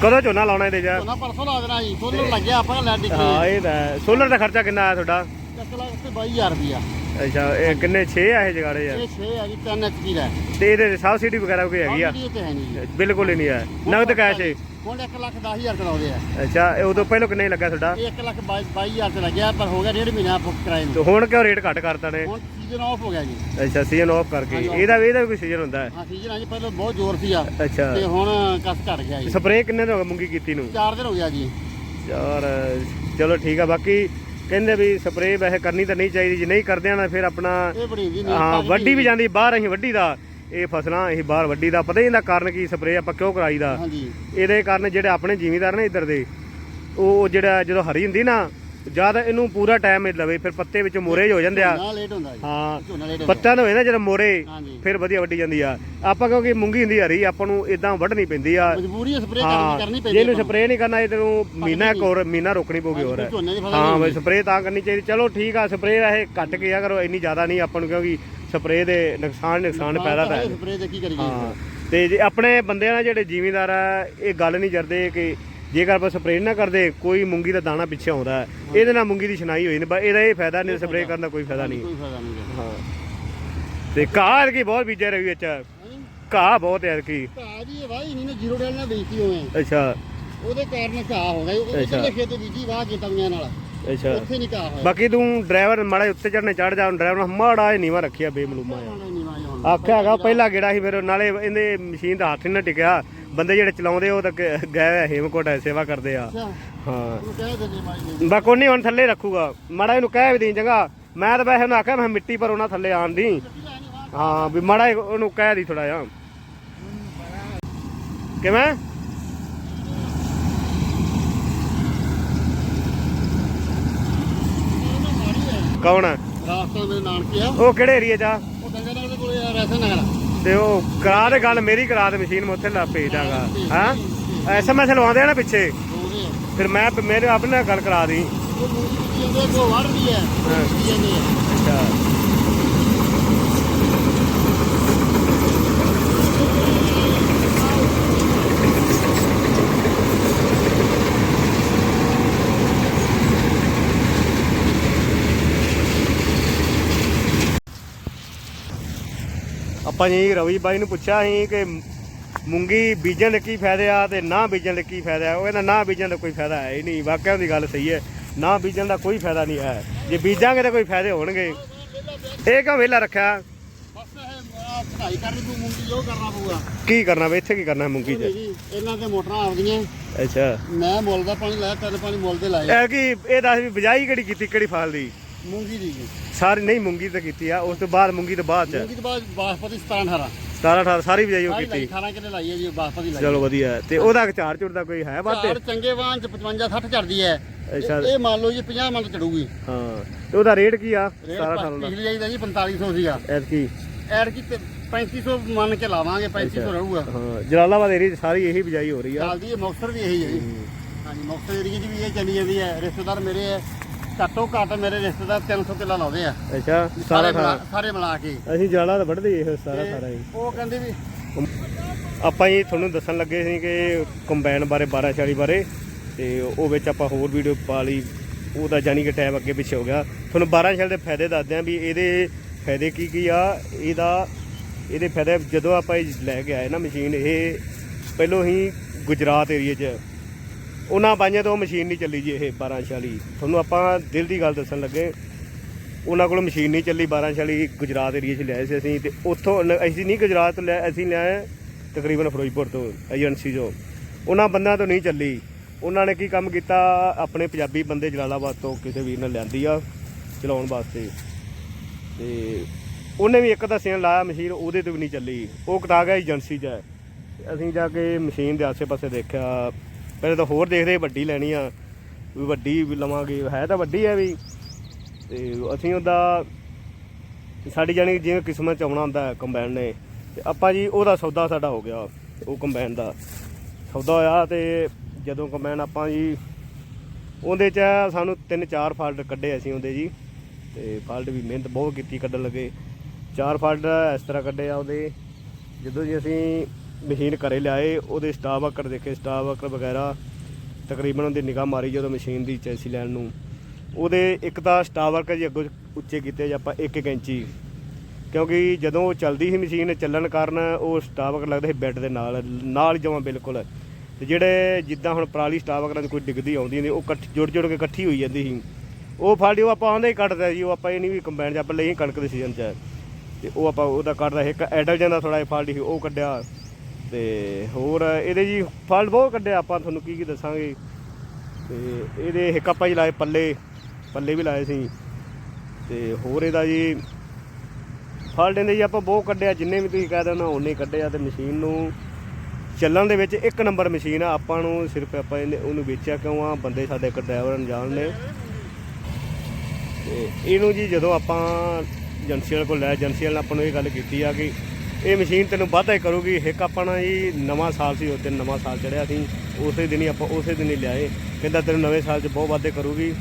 Speaker 2: ਕਦੋਂ ਝੋਨਾ ਲਾਉਣਾ ਇਹਦੇ ਜਾ?
Speaker 1: ਉਹਨਾਂ ਪਰਸੋਂ ਲਾ ਦੇਣਾ ਜੀ ਸੋਲਰ ਲੱਗਿਆ ਆਪਾਂ ਲੈ ਡਿੱਗੀ
Speaker 2: ਹਾਂ ਇਹ ਤਾਂ ਸੋਲਰ ਦਾ ਖਰਚਾ ਕਿੰਨਾ ਆਇਆ ਤੁਹਾਡਾ?
Speaker 1: 1 ਲੱਖ ਤੇ 22000 ਰੁਪਿਆ
Speaker 2: ਅੱਛਾ ਇਹ ਕਿੰਨੇ? 6 ਆ ਇਹ ਜਗਾੜੇ ਆ?
Speaker 1: ਇਹ 6 ਹੈ ਜੀ 3 ਐਚਪੀ ਦਾ
Speaker 2: ਤੇ ਇਹਦੇ ਤੇ ਸਬਸਿਡੀ ਵਗੈਰਾ ਕੋਈ ਹੈਗੀ ਆ?
Speaker 1: ਇਹ ਤੇ ਹੈ ਨਹੀਂ ਜੀ।
Speaker 2: ਬਿਲਕੁਲ ਹੀ ਨਹੀਂ ਹੈ। ਨਗਦ ਕੈਸ਼ ਹੈ
Speaker 1: ਹੁਣ 1 ਲੱਖ 10000 ਕਰਾਉਂਦੇ ਆ।
Speaker 2: ਅੱਛਾ ਇਹ ਉਦੋਂ ਪਹਿਲਾਂ ਕਿੰਨੇ ਲੱਗਾ ਤੁਹਾਡਾ?
Speaker 1: ਇਹ 1 ਲੱਖ 22000 ਤੇ ਲੱਗਿਆ ਪਰ ਹੋ ਗਿਆ ਡੇਢ ਮਹੀਨਾ ਬੁੱਕ ਕਰਾਏ
Speaker 2: ਤੇ
Speaker 1: ਨੂੰ
Speaker 2: ਹੁਣ ਕਿਉਂ ਰੇਟ ਘੱਟ ਕਰਤਾ ਨੇ?
Speaker 1: ਹੁਣ ਸੀਜ਼ਨ ਆਫ ਹੋ ਗਿਆ ਜੀ।
Speaker 2: ਅੱਛਾ ਸੀਜ਼ਨ ਆਫ ਕਰਕੇ। ਇਹਦਾ ਵੀ ਇਹਦਾ ਵੀ ਕੋਈ ਸੀਜ਼ਨ ਹੁੰਦਾ ਹੈ?
Speaker 1: ਹਾਂ ਸੀਜ਼ਨ ਆ ਜੀ ਪਹਿਲਾਂ ਬਹੁਤ ਜ਼ੋਰ ਸੀ ਆ।
Speaker 2: ਅੱਛਾ।
Speaker 1: ਤੇ ਹੁਣ ਕਸ ਘਟ ਗਿਆ ਜੀ।
Speaker 2: ਸਪਰੇਅ ਕਿੰਨੇ ਦਾ ਹੋ ਗਿਆ ਮੂੰਗੀ ਕੀਤੀ ਨੂੰ?
Speaker 1: 4 ਦਿਨ ਹੋ ਗਿਆ ਜੀ।
Speaker 2: ਯਾਰ ਚਲੋ ਠੀਕ ਆ। ਬਾਕੀ ਕਹਿੰਦੇ ਵੀ ਸਪਰੇਅ ਵੈਸੇ ਕਰਨੀ ਤਾਂ ਨਹੀਂ ਚਾਹੀਦੀ ਜੇ ਨਹੀਂ ਕਰਦੇ ਆ ਨਾ ਫਿਰ ਆਪਣਾ ਹਾਂ ਵੱਡੀ ਵੀ ਜਾਂਦੀ ਬਾਹਰ ਅਸੀਂ ਵੱਡੀ ਦਾ ਇਹ ਫਸਲਾਂ ਅਸੀਂ ਬਾਹਰ ਵੱਡੀ ਦਾ ਪਤਾ ਹੀ ਇਹਦਾ ਕਾਰਨ ਕੀ ਸਪਰੇਅ ਆਪਾਂ ਕਿਉਂ ਕਰਾਈਦਾ
Speaker 1: ਹਾਂਜੀ।
Speaker 2: ਇਹਦੇ ਕਾਰਨ ਜਿਹੜੇ ਆਪਣੇ ਜ਼ਿਮੀਂਦਾਰ ਨੇ ਇੱਧਰ ਦੇ ਉਹ ਜਿਹੜਾ ਜਦੋਂ ਹਰੀ ਹੁੰਦੀ ਨਾ ਜ਼ਿਆਦਾ ਇਹਨੂੰ ਪੂਰਾ ਟਾਈਮ ਲਵੇ ਫਿਰ ਪੱਤੇ ਵਿੱਚ ਮੋਰੇ ਹੋ ਜਾਂਦੇ ਆ।
Speaker 1: ਝੋਨਾ ਲੇਟ ਹੁੰਦਾ ਜੀ।
Speaker 2: ਹਾਂ।
Speaker 1: ਝੋਨਾ ਲੇਟ ਹੁੰਦਾ।
Speaker 2: ਪੱਤਾ ਤਾਂ ਹੋਏ ਨਾ ਜਦੋਂ ਮੋਰੇ
Speaker 1: ਹਾਂਜੀ।
Speaker 2: ਫਿਰ ਵਧੀਆ ਵੱਡੀ ਜਾਂਦੀ ਆ। ਆਪਾਂ ਕਿਉਂਕਿ ਮੂੰਗੀ ਹੁੰਦੀ ਹਰੀ ਆਪਾਂ ਨੂੰ ਇਦਾਂ ਵੱਢਣੀ ਪੈਂਦੀ ਆ।
Speaker 1: ਮਜਬੂਰੀ ਹੈ ਸਪਰੇਅ ਕਰਨੀ ਕਰਨੀ
Speaker 2: ਜੇ
Speaker 1: ਪੈਂਦੀ
Speaker 2: ਇਹਨੂੰ ਸਪਰੇਅ ਨਹੀਂ ਕਰਨਾ ਇਹਨੂੰ ਮਹੀਨਾ ਇੱਕ ਹੋਰ ਮਹੀਨਾ ਰੋਕਣੀ ਪਊਗੀ ਹੋਰ।
Speaker 1: ਹਾਂਜੀ, ਝੋਨੇ ਦੀ ਫਸਲ
Speaker 2: ਹਾਂ ਬਈ ਸਪਰੇਅ ਤਾਂ ਕਰਨੀ ਚਾਹੀਦੀ। ਚਲੋ ਠੀਕ ਆ ਸਪਰੇਅ ਇਹ ਘੱਟ ਗਿਆ ਕਰੋ ਇੰਨੀ ਜ਼ਿਆਦਾ ਨਹੀਂ ਆਪਾਂ ਨੂੰ ਕਿਉਂਕਿ ਸਪਰੇਅ ਦੇ ਨੁਕਸਾਨ ਨੁਕਸਾਨ ਪੈਦਾ ਤਾਂ ਹੈ।
Speaker 1: ਸਪਰੇਅ ਦੇ ਕੀ ਕਰੀਏ?
Speaker 2: ਹਾਂ। ਤੇ ਜੇ ਆਪਣੇ ਬੰਦਿਆਂ ਨਾਲ ਜਿਹੜੇ ਜ਼ਿਮੀਂਦਾਰ ਆ ਇਹ ਗੱਲ ਨਹੀਂ ਕਰਦੇ ਕਿ ਜੇਕਰ ਆਪਾਂ ਸਪਰੇਅ ਨਾ ਕਰਦੇ ਕੋਈ ਮੂੰਗੀ ਦਾ ਦਾਣਾ ਪਿੱਛੇ ਆਉਂਦਾ ਹੈ। ਇਹਦੇ ਨਾਲ ਮੂੰਗੀ ਦੀ ਛਨਾਈ ਹੋਈ ਨੇ ਬਸ ਇਹਦਾ ਇਹ ਫਾਇਦਾ ਨਹੀਂ ਸਪਰੇਅ ਕਰਨ ਦਾ ਕੋਈ ਫਾਇਦਾ ਨਹੀਂ।
Speaker 1: ਕੋਈ ਫਾਇਦਾ ਨਹੀਂ
Speaker 2: ਹਾਂ। ਤੇ ਘਾਹ ਕੀ ਬਹੁਤ ਬੀਜਿਆ ਰਹੀ ਵਿੱਚ। ਘਾਹ ਬਹੁਤ ਹੈ ਕੀ
Speaker 1: ਘਾਹ ਜੀ ਇਹ ਵਾਹੀ ਨਹੀਂ ਨਾ ਜ਼ੀਰੋ ਡੈਲ ਨਾਲ ਵੇਚੀ ਹੋਏ
Speaker 2: ਅੱਛਾ।
Speaker 1: ਉਹਦੇ ਕਾਰਨ ਘਾਹ ਹੋ ਗਿਆ ਉਹ
Speaker 2: ਅੱਛਾ।
Speaker 1: ਉਹਦੇ ਖੇਤ ਬੀਜੀ ਵਾਹ ਕੀਤੀਆਂ ਨਾਲ।
Speaker 2: ਅੱਛਾ।
Speaker 1: ਉੱਥੇ ਨਹੀਂ ਘਾਹ ਹੋਇਆ।
Speaker 2: ਬਾਕੀ ਤੂੰ ਡਰਾਈਵਰ ਮਾੜਾ ਉੱਤੇ ਚੜਨੇ ਚੜ ਜਾ ਡਰਾਈਵਰ ਨੂੰ ਮਾੜਾ ਜਿਹਾ ਨੀਵਾ ਰੱਖਿਆ ਬੇਮਲੂਮਾ
Speaker 1: ਨਹੀਂ ਨਹੀਂ
Speaker 2: ਆਖਿਆ ਹੈਗਾ ਪਹਿਲਾ ਗੇੜਾ ਸੀ ਫਿਰ ਨਾਲੇ ਇਹਦੇ ਮਸ਼ੀਨ ਦਾ ਹੱਥ ਹੀ ਨਾ ਟਿਕਿਆ। ਬੰਦੇ ਜਿਹੜੇ ਚਲਾਉਂਦੇ ਉਹ ਤਾਂ ਗ- ਗਏ ਹੋਏ ਹੇਮਕੋਟ ਹੈ ਸੇਵਾ ਕਰਦੇ ਆ।
Speaker 1: ਅੱਛਾ।
Speaker 2: ਹਾਂ।
Speaker 1: ਉਹ ਕਹਿ ਦਿੰਦੇ ਮਾਈ ਜੀ
Speaker 2: ਬਾ ਕੋਈ ਨਹੀਂ ਹੁਣ ਥੱਲੇ ਰੱਖੂਗਾ। ਮਾੜਾ ਇਹਨੂੰ ਕਹਿ ਵੀ ਦੀ ਜਗ੍ਹਾ ਮੈਂ ਤਾਂ ਵੈਸੇ ਉਹਨੂੰ ਆਖਿਆ ਮੈਂ ਮਿੱਟੀ ਪਰ ਉਹਨਾਂ ਥੱਲੇ ਆਣ ਦੀ। ਹਾਂ ਵੀ ਮਾੜਾ ਜਿਹਾ ਉਹਨੂੰ ਕਹਿ ਦੀ ਥੋੜਾ ਜਿਹਾ। ਕਿਵੇਂ? ਕੌਣ ਆ?
Speaker 1: ਰਾਸਤਾ ਮੇਰੇ ਨਾਨਕੇ ਆ।
Speaker 2: ਉਹ ਕਿਹੜੇ ਏਰੀਏ 'ਚ ਆ?
Speaker 1: ਉਹ ਡੰਗਰ ਨਗਰ ਦੇ ਕੋਲੇ ਆ ਰੈਸਨ ਨਗਰ।
Speaker 2: ਤੇ ਉਹ ਕਰਾ ਦੇ ਗੱਲ ਮੇਰੀ ਕਰਾ ਦੇ ਮਸ਼ੀਨ ਮੈਂ ਉੱਥੇ ਲਾ ਭੇਜ ਦਾਂਗਾ। ਹਾਂ? ਐਸਐਮਐਸ ਲਵਾਉਂਦੇ ਆ ਨਾ ਪਿੱਛੇ। ਫਿਰ ਮੈਂ ਮੇਰੇ ਆਪਣੇ ਨਾਲ ਗੱਲ ਕਰਾ ਦੀ।
Speaker 1: ਉਹ ਬੀਜੀ ਜਾਂਦੇ ਕੋ ਵੜ ਹੈ।
Speaker 2: ਅੱਛਾ। ਆਪਾਂ ਜੀ ਰਵੀ ਬਾਈ ਨੂੰ ਪੁੱਛਿਆ ਸੀ ਕਿ ਮੂੰਗੀ ਬੀਜਣ ਦੇ ਕੀ ਫਾਇਦੇ ਆ ਤੇ ਨਾ ਬੀਜਣ ਦੇ ਕੀ ਫਾਇਦਾ ਆ? ਉਹ ਕਹਿੰਦਾ ਨਾ ਬੀਜਣ ਦਾ ਕੋਈ ਫਾਇਦਾ ਹੈ ਹੀ ਨਹੀਂ। ਵਾਕਿਆ ਉਹਦੀ ਗੱਲ ਸਹੀ ਹੈ। ਨਾ ਬੀਜਣ ਦਾ ਕੋਈ ਫਾਇਦਾ ਨਹੀਂ ਹੈ। ਜੇ ਬੀਜਾਂਗੇ ਤਾਂ ਕੋਈ ਫਾਇਦੇ ਹੋਣਗੇ। ਇਹ ਕਿਉਂ ਵਿਹਲਾ ਰੱਖਿਆ?
Speaker 1: ਕਰਨ ਮੂੰਗੀ ਉਹ ਕਰਨਾ ਪਊਗਾ।
Speaker 2: ਕੀ ਕਰਨਾ ਵੇ? ਇੱਥੇ ਕੀ ਕਰਨਾ ਮੂੰਗੀ 'ਚ?
Speaker 1: ਇਹਨਾਂ ਤੇ ਮੋਟਰਾਂ ਆਉਂਦੀਆਂ
Speaker 2: ਅੱਛਾ।
Speaker 1: ਮੈਂ ਮੁੱਲ ਦਾ ਪਾਣੀ ਲਾਇਆ ਤਿੰਨ ਪਾਣੀ ਮੁੱਲ ਦੇ ਲਾਏ।
Speaker 2: ਇਹ ਕੀ ਇਹ ਦੱਸ ਵੀ ਬਜਾਈ ਕਿਹੜੀ ਕੀਤੀ ਕਿਹੜੀ ਫਲ ਦੀ?
Speaker 1: ਮੂੰਗੀ ਦੀ ਜੀ।
Speaker 2: ਸਾਰੀ ਨਹੀਂ ਮੂੰਗੀ ਤਾਂ ਕੀਤੀ ਆ ਉਸ ਤੋਂ ਬਾਅਦ ਮੂੰਗੀ ਤੋਂ ਬਾਅਦ ਚ।
Speaker 1: ਮੂੰਗੀ ਤੋਂ ਬਾਅਦ ਬਾਸਪਤੀ 17 18
Speaker 2: 17 18 ਸਾਰੀ ਬਜਾਈ ਉਹ ਕੀਤੀ।
Speaker 1: 18 ਕਿਲੇ ਲਾਈ ਹੈ ਜੀ ਬਾਸਪਤੀ ਲਾਈ
Speaker 2: ਚਲੋ ਵਧੀਆ ਹੈ। ਤੇ ਉਹਦਾ ਝਾੜ ਝੁੜ ਦਾ ਕੋਈ ਹੈ ਵਾਧੇ?
Speaker 1: ਝਾੜ ਚੰਗੇ ਵਾਂ ਚ 55 60 ਚੜਦੀ ਹੈ
Speaker 2: ਅੱਛਾ।
Speaker 1: ਇਹ ਮੰਨ ਲਓ ਜੀ 50 ਮਣ ਚੜੂਗੀ।
Speaker 2: ਹਾਂ ਤੇ ਉਹਦਾ ਰੇਟ ਕੀ ਆ?
Speaker 1: ਰੇਟ
Speaker 2: 17 18 ਦਾ।
Speaker 1: ਪਿਛਲੀ ਜਾਈਦਾ ਜੀ 4500 ਸੀਗਾ।
Speaker 2: ਐਤਕੀ।
Speaker 1: ਐਡ ਕੀ 3500 ਮੰਨ ਕੇ ਲਾਵਾਂਗੇ 3500 ਰਹੂਗਾ।
Speaker 2: ਹਾਂ ਜਲਾਲਾਬਾਦ ਏਰੀਆ 'ਚ ਸਾਰੀ ਇਹੀ ਬਜਾਈ ਹੋ ਰਹੀ ਆ।
Speaker 1: ਚੱਲਦੀ ਹੈ ਮੁਕਤਸਰ ਵੀ ਇਹੀ ਹੈ ਜੀ। ਹਾਂਜੀ ਮੁਕਤਸਰ ਏਰੀਏ 'ਚ ਵੀ ਇਹ ਚੱਲੀ ਜਾਂਦੀ ਹੈ ਰਿਸ਼ਤੇਦਾਰ ਮੇਰੇ ਹੈ ਘੱਟੋ ਘੱਟ ਮੇਰੇ ਰਿਸ਼ਤੇਦਾਰ 300 ਕਿੱਲਾ ਲਾਉਂਦੇ ਆ।
Speaker 2: ਅੱਛਾ 17
Speaker 1: ਸਾਰੇ
Speaker 2: 18
Speaker 1: ਮਿਲਾ- ਸਾਰੇ ਮਿਲਾ ਕੇ।
Speaker 2: ਅਸੀਂ ਜਲਾਲਾ ਤਾਂ ਵੱਢਦੇ ਇਹ 17 18 ਹੀ।
Speaker 1: ਉਹ ਕਹਿੰਦੇ ਵੀ
Speaker 2: ਆਪਾਂ ਜੀ ਤੁਹਾਨੂੰ ਦੱਸਣ ਲੱਗੇ ਸੀ ਕਿ ਕੰਬਾਈਨ ਬਾਰੇ 1240 ਬਾਰੇ ਤੇ ਉਹ ਵਿੱਚ ਆਪਾਂ ਹੋਰ ਵੀਡੀਓ ਪਾ ਲਈ। ਉਹਦਾ ਜਾਨੀ ਕਿ ਟਾਈਮ ਅੱਗੇ ਪਿੱਛੇ ਹੋ ਗਿਆ। ਤੁਹਾਨੂੰ 1240 ਦੇ ਫਾਇਦੇ ਦੱਸਦੇ ਆਂ ਵੀ ਇਹਦੇ ਫਾਇਦੇ ਕੀ ਕੀ ਆ। ਇਹਦਾ ਇਹਦੇ ਫਾਇਦੇ ਜਦੋਂ ਆਪਾਂ ਇਹ ਲੈ ਕੇ ਆਏ ਨਾ ਮਸ਼ੀਨ ਇਹ ਪਹਿਲੋਂ ਹੀ ਗੁਜਰਾਤ ਏਰੀਏ 'ਚ ਉਹਨਾਂ ਬਾਈਆਂ ਤੋਂ ਮਸ਼ੀਨ ਨਹੀਂ ਚੱਲੀ ਜੀ ਇਹ 1240 ਤੁਹਾਨੂੰ ਆਪਾਂ ਦਿਲ ਦੀ ਗੱਲ ਦੱਸਣ ਲੱਗੇ, ਉਹਨਾਂ ਕੋਲ ਮਸ਼ੀਨ ਨਹੀਂ ਚੱਲੀ 1240 ਗੁਜਰਾਤ ਏਰੀਏ 'ਚ ਲਿਆਏ ਸੀ ਅਸੀਂ ਤੇ ਉੱਥੋਂ ਅਸੀਂ ਨਹੀਂ ਗੁਜਰਾਤ ਤੋਂ ਲਿਆ, ਅਸੀਂ ਲਿਆਏ ਤਕਰੀਬਨ ਫਿਰੋਜ਼ਪੁਰ ਤੋਂ, ਏਜੰਸੀ ਤੋਂ ਉਹਨਾਂ ਬੰਦਿਆਂ ਤੋਂ ਨਹੀਂ ਚੱਲੀ। ਉਹਨਾਂ ਨੇ ਕੀ ਕੰਮ ਕੀਤਾ, ਆਪਣੇ ਪੰਜਾਬੀ ਬੰਦੇ ਜਲਾਲਾਬਾਦ ਤੋਂ ਕਿਸੇ ਵੀਰ ਨੇ ਲਿਆਂਦੀ ਆ, ਚਲਾਉਣ ਵਾਸਤੇ। ਤੇ ਉਹਨੇ ਵੀ ਇੱਕ ਤਾਂ ਸੇਨ ਲਾਇਆ ਮਸ਼ੀਨ, ਉਹਦੇ ਤੋਂ ਵੀ ਨਹੀਂ ਚੱਲੀ। ਉਹ ਕਟਾ ਗਿਆ ਏਜੰਸੀ 'ਚ। ਹੈ। ਅਸੀਂ ਜਾ ਕੇ ਮਸ਼ੀਨ ਦੇ ਆਸੇ-ਪਾਸੇ ਦੇਖਿਆ ਪਹਿਲੇ ਤਾਂ ਹੋਰ ਦੇਖਦੇ ਵੱਡੀ ਲੈਣੀ ਆ, ਵੀ ਵੱਡੀ ਵੀ ਲਵਾਂਗੇ, ਹੈ ਤਾਂ ਵੱਡੀ ਹੈ ਵੀ। ਤੇ ਅਸੀਂ ਉਹਦਾ, ਸਾਡੀ ਜਾਣੀ ਜਿਵੇਂ ਕਿਸਮਤ ਚ ਆਉਣਾ ਹੁੰਦਾ ਕੰਬਾਈਨ ਨੇ, ਤੇ ਆਪਾਂ ਜੀ ਉਹਦਾ ਸੌਦਾ ਸਾਡਾ ਹੋ ਗਿਆ, ਉਹ ਕੰਬਾਈਨ ਦਾ। ਸੌਦਾ ਹੋਇਆ ਤੇ ਜਦੋਂ ਕੰਬਾਈਨ ਆਪਾਂ ਜੀ, ਉਹਦੇ ਚ ਸਾਨੂੰ ਤਿੰਨ ਚਾਰ ਫਾਲਟ ਕੱਢੇ ਅਸੀਂ ਉਹਦੇ ਜੀ, ਤੇ ਫਾਲਟ ਵੀ ਮਿਹਨਤ ਬਹੁਤ ਕੀਤੀ ਕੱਢਣ ਲੱਗੇ। ਚਾਰ ਫਾਲਟ ਇਸ ਤਰ੍ਹਾਂ ਕੱਢੇ ਆ ਉਹਦੇ, ਜਦੋਂ ਜੀ ਅਸੀਂ ਮਸ਼ੀਨ ਘਰੇ ਲਿਆਏ, ਉਹਦੇ ਸਟਾਫ ਵਰਕਰ ਦੇਖੇ, ਸਟਾਫ ਵਰਕਰ ਵਗੈਰਾ, ਤਕਰੀਬਨ ਉਹਦੀ ਨਿਗਾਹ ਮਾਰੀ ਜਦੋਂ ਮਸ਼ੀਨ ਦੀ ਚੈਸੀ ਲੈਣ ਨੂੰ। ਉਹਦੇ ਇੱਕ ਤਾਂ ਸਟਾਫ ਵਰਕਰ ਜੀ ਅੱਗੋਂ ਉੱਚੇ ਕੀਤੇ ਜੀ ਆਪਾਂ 1-1 ਇੰਚੀ। ਕਿਉਂਕਿ ਜਦੋਂ ਉਹ ਚੱਲਦੀ ਸੀ ਮਸ਼ੀਨ ਚੱਲਣ ਕਾਰਨ, ਉਹ ਸਟਾਫ ਵਰਕਰ ਲੱਗਦਾ ਸੀ ਬੈੱਡ ਦੇ ਨਾਲ ਨਾਲ ਜਮਾਂ ਬਿਲਕੁਲ। ਤੇ ਜਿਹੜੇ ਜਿੱਦਾਂ ਹੁਣ ਪਰਾਲੀ ਸਟਾਫ ਵਰਕਰਾਂ ਦੀ ਕੋਈ ਡਿੱਗਦੀ ਆਉਂਦੀ ਨੇ ਉਹ ਇਕੱਠ ਜੁੜ ਜੁੜ ਕੇ ਇਕੱਠੀ ਹੋਈ ਜਾਂਦੀ ਸੀ। ਉਹ ਫਾਲਟੀ ਉਹ ਆਪਾਂ ਆਉਂਦੇ ਹੀ ਕੱਢਦਾ ਜੀ, ਉਹ ਆਪਾਂ ਇਹ ਨਹੀਂ ਵੀ ਕੰਬਾਈਨ 'ਚ ਆਪਾਂ ਲਈ ਕਣਕ ਦੇ ਸੀਜ਼ਨ 'ਚ। ਤੇ ਉਹ ਆਪਾਂ ਉਹਦਾ ਕੱਢਦਾ ਇੱਕ ਐਡਲ ਜਾਂਦਾ ਥੋੜਾ ਜਿਹਾ ਫਾਲਟੀ ਸੀ, ਉਹ ਕੱਢਿਆ। ਤੇ ਹੋਰ ਇਹਦੇ ਜੀ ਫਾਲਟ ਬਹੁਤ ਕੱਢਿਆ ਆਪਾਂ, ਤੁਹਾਨੂੰ ਕੀ ਕੀ ਦੱਸਾਂਗੇ। ਤੇ ਇਹਦੇ ਇੱਕ ਆਪਾਂ ਜੀ ਲਾਏ ਪੱਲੇ ਪੱਲੇ ਵੀ ਲਾਏ ਸੀ। ਤੇ ਹੋਰ ਇਹਦਾ ਜੀ ਫਾਲਟ ਇਹਦੇ ਜੀ ਆਪਾਂ ਬਹੁਤ ਕੱਢਿਆ, ਜਿੰਨੇ ਵੀ ਤੁਸੀਂ ਕਹਿ ਦੇਣਾ ਉਹਨੇ ਕੱਢਿਆ ਤੇ ਮਸ਼ੀਨ ਨੂੰ। ਚੱਲਣ ਦੇ ਵਿੱਚ ਇੱਕ ਨੰਬਰ ਮਸ਼ੀਨ ਆ, ਆਪਾਂ ਨੂੰ ਸਿਰਫ ਆਪਾਂ ਇਹਨੇ, ਉਹਨੂੰ ਵੇਚਿਆ ਕਿਉਂ ਆ? ਬੰਦੇ ਸਾਡੇ ਇੱਕ ਡਰਾਈਵਰ ਅਣਜਾਣ ਨੇ ਤੇ ਇਹਨੂੰ ਜੀ ਜਦੋਂ ਆਪਾਂ ਏਜੰਸੀ ਵਾਲੇ ਕੋਲ ਲੈ ਏਜੰਸੀ ਵਾਲੇ ਨੇ ਆਪਾਂ ਨੂੰ ਇਹ ਗੱਲ ਕੀਤੀ ਆ ਕਿ ਇਹ ਮਸ਼ੀਨ ਤੈਨੂੰ ਵਾਧਾ ਹੀ ਕਰੂਗੀ। ਇੱਕ ਆਪਾਂ ਨਾ ਜੀ ਨਵਾਂ ਸਾਲ ਸੀ, ਉਸ ਦਿਨ ਨਵਾਂ ਸਾਲ ਚੜਿਆ ਸੀ। ਉਸੇ ਦਿਨ ਹੀ ਆਪਾਂ ਉਸੇ ਦਿਨ ਹੀ ਲਿਆਏ। ਕਹਿੰਦਾ ਤੈਨੂੰ ਨਵੇਂ ਸਾਲ 'ਚ ਬਹੁਤ ਵਾਧੇ ਕਰੂਗੀ।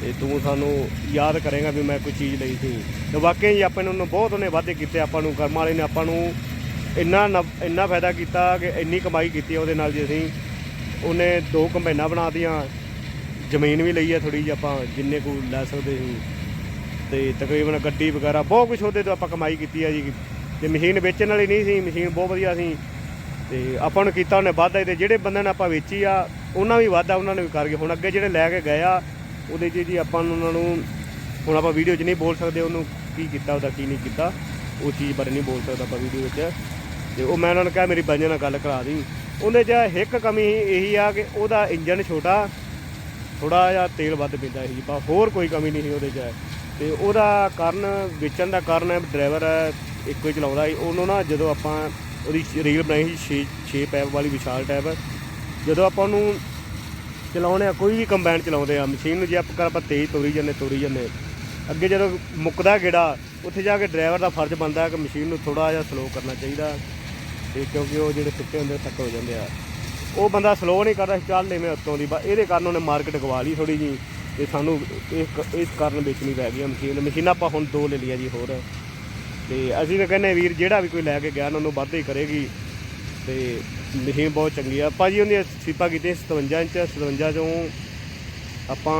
Speaker 2: ਤੇ ਤੂੰ ਸਾਨੂੰ ਯਾਦ ਕਰੇਗਾ ਵੀ ਮੈਂ ਕੋਈ ਚੀਜ਼ ਲਈ ਸੀ। ਤੇ ਵਾਕਈ ਜੀ ਆਪਾਂ ਨੂੰ ਬਹੁਤ ਉਹਨੇ ਵਾਧੇ ਕੀਤੇ। ਆਪਾਂ ਨੂੰ ਕਰਮ ਵਾਲੇ ਨੇ ਆਪਾਂ ਨੂੰ ਇੰਨਾ ਨਫ- ਇੰਨਾ ਫਾਇਦਾ ਕੀਤਾ ਕਿ ਇੰਨੀ ਕਮਾਈ ਕੀਤੀ ਉਹਦੇ ਨਾਲ ਜੀ ਅਸੀਂ। ਉਹਨੇ ਦੋ ਕੰਬਾਈਨਾਂ ਬਣਾਤੀਆਂ ਜ਼ਮੀਨ ਵੀ ਲਈ ਆ ਥੋੜੀ ਜਿਹੀ ਆਪਾਂ, ਜਿੰਨੇ ਕੋ ਲੈ ਸਕਦੇ ਸੀ। ਤੇ ਤਕਰੀਬਨ ਗੱਡੀ ਵਗੈਰਾ ਬਹੁਤ ਕੁਝ ਉਹਦੇ ਤੋਂ ਆਪਾਂ ਕਮਾਈ ਕੀਤੀ ਆ ਜੀ। ਤੇ ਮਸ਼ੀਨ ਵੇਚਣ ਵਾਲੀ ਨਹੀਂ ਸੀ, ਮਸ਼ੀਨ ਬਹੁਤ ਵਧੀਆ ਸੀ। ਤੇ ਆਪਾਂ ਨੂੰ ਕੀਤਾ ਉਹਨੇ ਵਾਧਾ ਤੇ ਜਿਹੜੇ ਬੰਦੇ ਨੇ ਆਪਾਂ ਵੇਚੀ ਆ, ਉਹਨਾਂ ਵੀ ਵਾਧਾ, ਉਹਨਾਂ ਨੇ ਵੀ ਕਰ ਗਏ। ਹੁਣ ਅੱਗੇ ਜਿਹੜੇ ਲੈ ਕੇ ਗਏ ਆ, ਉਹਦੇ 'ਚ ਜੀ ਆਪਾਂ ਨੂੰ ਉਹਨਾਂ ਨੂੰ, ਹੁਣ ਆਪਾਂ ਵੀਡੀਓ 'ਚ ਨਹੀਂ ਬੋਲ ਸਕਦੇ ਉਹਨੂੰ ਕੀ ਕੀਤਾ ਉਹਦਾ, ਕੀ ਨਹੀਂ ਕੀਤਾ। ਉਹ ਚੀਜ਼ ਬਾਰੇ ਨਹੀਂ ਬੋਲ ਸਕਦਾ ਆਪਾਂ ਵੀਡੀਓ ਵਿੱਚ। ਤੇ ਉਹ ਮੈਂ ਉਹਨਾਂ ਨੂੰ ਕਿਹਾ, ਮੇਰੀ ਬਾਈਆਂ ਨਾਲ ਗੱਲ ਕਰਾ ਦੀ। ਉਹਦੇ 'ਚ ਇੱਕ ਕਮੀ ਇਹੀ ਆ ਕਿ ਉਹਦਾ ਇੰਜਨ ਛੋਟਾ ਥੋੜਾ ਜਿਹਾ ਤੇਲ ਵੱਧ ਪੀਂਦਾ ਸੀ ਬਾ ਹੋਰ ਕੋਈ ਕਮੀ ਨਹੀਂ ਸੀ ਉਹਦੇ 'ਚ। ਤੇ ਉਹਦਾ ਕਾਰਨ, ਵੇਚਣ ਦਾ ਕਾਰਨ ਹੈ ਡਰਾਈਵਰ ਇੱਕੋ ਹੀ ਚਲਾਉਂਦਾ ਸੀ। ਉਹਨੂੰ ਨਾ ਜਦੋਂ ਆਪਾਂ ਉਹਦੀ ਰੀਲ ਬਣਾਈ ਸੀ 6 6 ਪੈਪ ਵਾਲੀ ਵਿਸ਼ਾਲ ਟੈਪ ਜਦੋਂ ਆਪਾਂ ਉਹਨੂੰ ਚਲਾਉਣੇ ਆ ਕੋਈ ਵੀ ਕੰਬਾਈਨ ਚਲਾਉਂਦੇ ਆ ਮਸ਼ੀਨ ਨੂੰ ਜੇ ਆਪਾਂ ਆਪਾਂ ਤੇਜ਼ ਤੋਰੀ ਜਾਂਦੇ ਤੋਰੀ ਜਾਂਦੇ ਅੱਗੇ ਜਦੋਂ ਮੁੱਕਦਾ ਗੇੜਾ ਉੱਥੇ ਜਾ ਕੇ ਡਰਾਈਵਰ ਦਾ ਫਰਜ਼ ਬਣਦਾ ਹੈ ਕਿ ਮਸ਼ੀਨ ਨੂੰ ਥੋੜਾ ਜਿਹਾ ਸਲੋ ਕਰਨਾ ਚਾਹੀਦਾ ਤੇ ਕਿਉਂਕਿ ਉਹ ਜਿਹੜੇ ਸੁੱਕੇ ਹੁੰਦੇ ਸੱਟ ਹੋ ਜਾਂਦੇ ਆ। ਉਹ ਬੰਦਾ ਸਲੋ ਨਹੀਂ ਕਰਦਾ ਸੀ, ਚੱਲ ਲੈਵੇਂ ਉੱਤੋਂ ਦੀ ਬਸ ਇਹਦੇ ਕਾਰਨ ਉਹਨੇ ਮਾਰਕੀਟ ਗਵਾ ਲਈ ਥੋੜੀ ਜੀ ਤੇ ਸਾਨੂੰ ਇਸ ਇਸ ਕਾਰਨ ਵੇਚਣੀ ਪੈ ਗਈ ਮਸ਼ੀਨ ਮਸ਼ੀਨਾਂ ਆਪਾਂ ਹੁਣ ਦੋ ਲੈ ਲਈਆਂ ਜੀ ਹੋਰ। ਤੇ ਅਸੀਂ ਤਾਂ ਕਹਿੰਦੇ ਵੀਰ, ਜਿਹੜਾ ਵੀ ਕੋਈ ਲੈ ਕੇ ਗਿਆ ਨਾ, ਉਹਨੂੰ ਵੱਧ ਹੀ ਕਰੇਗੀ। ਤੇ ਮਸ਼ੀਨ ਬਹੁਤ ਚੰਗੀ ਆ। ਭਾਜੀ ਉਹਦੀਆਂ ਸੀਪਾ ਕੀਤੀਆਂ 57 ਇੰਚ 57 ਚੋਂ ਆਪਾਂ